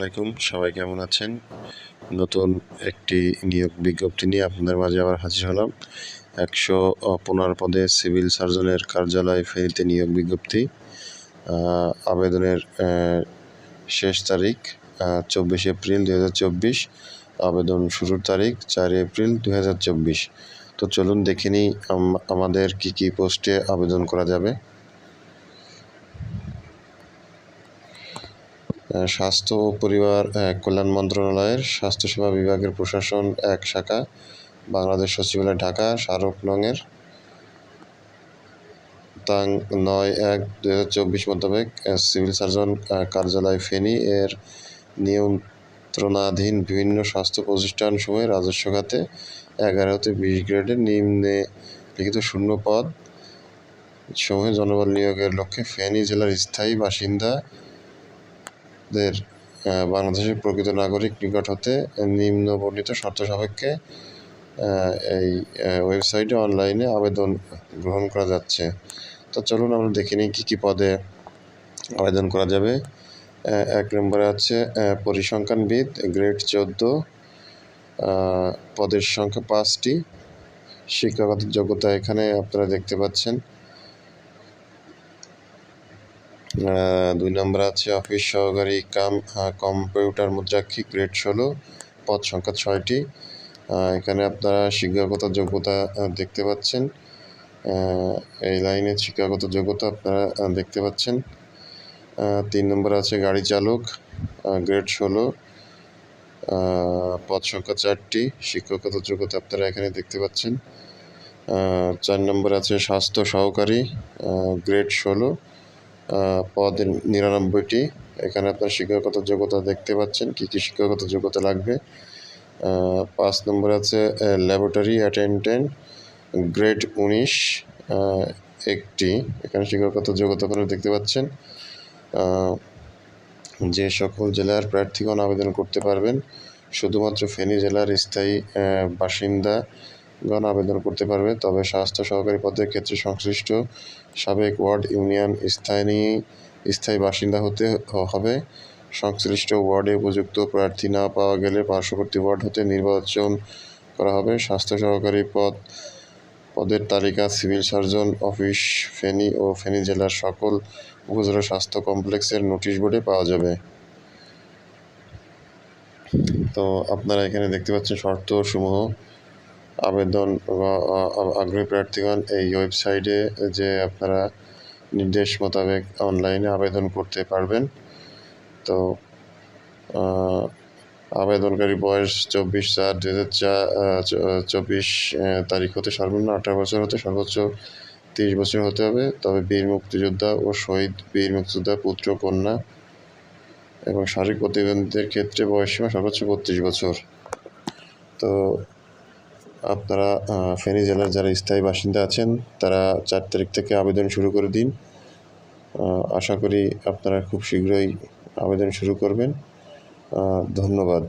আলাইকুম, সবাই কেমন আছেন? নতুন একটি নিয়োগ বিজ্ঞপ্তি নিয়ে আপনাদের মাঝে আবার হাজির হলাম। একশো পনেরো পদে সিভিল সার্জনের কার্যালয় ফেরিতে নিয়োগ বিজ্ঞপ্তি। আবেদনের শেষ তারিখ চব্বিশ এপ্রিল দু হাজার চব্বিশ। আবেদন শুরুর তারিখ চার এপ্রিল দু হাজার চব্বিশ। তো চলুন দেখে নিই, আম- আমাদের কি কি পোস্টে আবেদন করা যাবে। স্বাস্থ্য ও পরিবার কল্যাণ মন্ত্রণালয়ের স্বাস্থ্যসেবা বিভাগের প্রশাসন এক শাখা, বাংলাদেশ সচিবালয় ঢাকা স্মারক নংয়ের তাং নয় এক দু হাজার চব্বিশ মোতাবেক সিভিল সার্জন কার্যালয় ফেনী এর নিয়ন্ত্রণাধীন বিভিন্ন স্বাস্থ্য প্রতিষ্ঠান সমূহে রাজস্ব খাতে এগারো হতে বিশ গ্রেডের নিম্নে লিখিত শূন্য পদ সমূহে জনবল নিয়োগের লক্ষ্যে ফেনী জেলার স্থায়ী বাসিন্দা আহ, বাংলাদেশের প্রকৃত নাগরিক নিকট হতে নিম্ন বর্ণিত শর্ত সাপেক্ষে এই ওয়েবসাইটে অনলাইনে আবেদন গ্রহণ করা যাচ্ছে। তো চলুন আমরা দেখে নিই কী কী পদে আবেদন করা যাবে। এক নম্বরে আছে পরিসংখ্যানবিদ গ্রেড চোদ্দ পদের সংখ্যা পাঁচটি। শিক্ষাগত যোগ্যতা এখানে আপনারা দেখতে পাচ্ছেন। দুই নম্বর আছে অফিস সহকারী কাম কম্পিউটার মুদ্রাক্ষী, গ্রেড ষোলো, পদ সংখ্যা ছয়টি। এখানে আপনারা শিক্ষাগত যোগ্যতা দেখতে পাচ্ছেন। এই লাইনে শিক্ষাগত যোগ্যতা আপনারা দেখতে পাচ্ছেন। তিন নম্বর আছে গাড়ি চালক গ্রেড ষোলো পদ সংখ্যা চারটি, শিক্ষাগত যোগ্যতা আপনারা এখানে দেখতে পাচ্ছেন। চার নম্বর আছে স্বাস্থ্য সহকারী গ্রেড ষোলো পদ নিরানব্বইটি। এখানে আপনার শিক্ষাগত যোগ্যতা দেখতে পাচ্ছেন কী কী শিক্ষাগত যোগ্যতা লাগবে। পাঁচ নম্বর আছে ল্যাবরেটরি অ্যাটেন্ডেন্ট গ্রেড উনিশ একটি। এখানে শিক্ষাগত যোগ্যতা আপনারা দেখতে পাচ্ছেন। যে সকল জেলার প্রার্থীগণ আবেদন করতে পারবেন শুধুমাত্র ফেনী জেলার স্থায়ী আহ, বাসিন্দাগণ আবেদন করতে পারবে। তবে স্বাস্থ্য সহকারী পদের ক্ষেত্রে সংশ্লিষ্ট সাবেক ওয়ার্ড ইউনিয়ন স্থায়ী স্থায়ী বাসিন্দা হতে হবে। সংশ্লিষ্ট ওয়ার্ডে উপযুক্ত প্রার্থী না পাওয়া গেলে পার্শ্ববর্তী ওয়ার্ড হতে নির্বাচন করা হবে। স্বাস্থ্য সহকারী পদ, পদের তালিকা সিভিল সার্জন অফিস, ফেনী ও ফেনী জেলার সকল উপজেলা স্বাস্থ্য কমপ্লেক্সের নোটিশ বোর্ডে পাওয়া যাবে। তো আপনারা এখানে দেখতে পাচ্ছেন শর্তসমূহ। আবেদন আগ্রহী প্রার্থীগণ এই ওয়েবসাইটে যে আপনারা নির্দেশ মোতাবেক অনলাইনে আবেদন করতে পারবেন। তো আবেদনকারী বয়স চব্বিশ চার দু হাজার চব্বিশ তারিখ হতে সর্বনিম্ন আঠারো বছর হতে সর্বোচ্চ তিরিশ বছর হতে হবে। তবে বীর মুক্তিযোদ্ধা ও শহীদ বীর মুক্তিযোদ্ধা পুত্র, কন্যা এবং শারীরিক প্রতিবন্ধীদের ক্ষেত্রে বয়সসীমা সর্বোচ্চ বত্রিশ বছর। তো আপনারা ফেনী জেলার যারা স্থায়ী বাসিন্দা আছেন, তারা চার তারিখ থেকে আবেদন শুরু করে দিন। আশা করি আপনারা খুব শীঘ্রই আবেদন শুরু করবেন। ধন্যবাদ।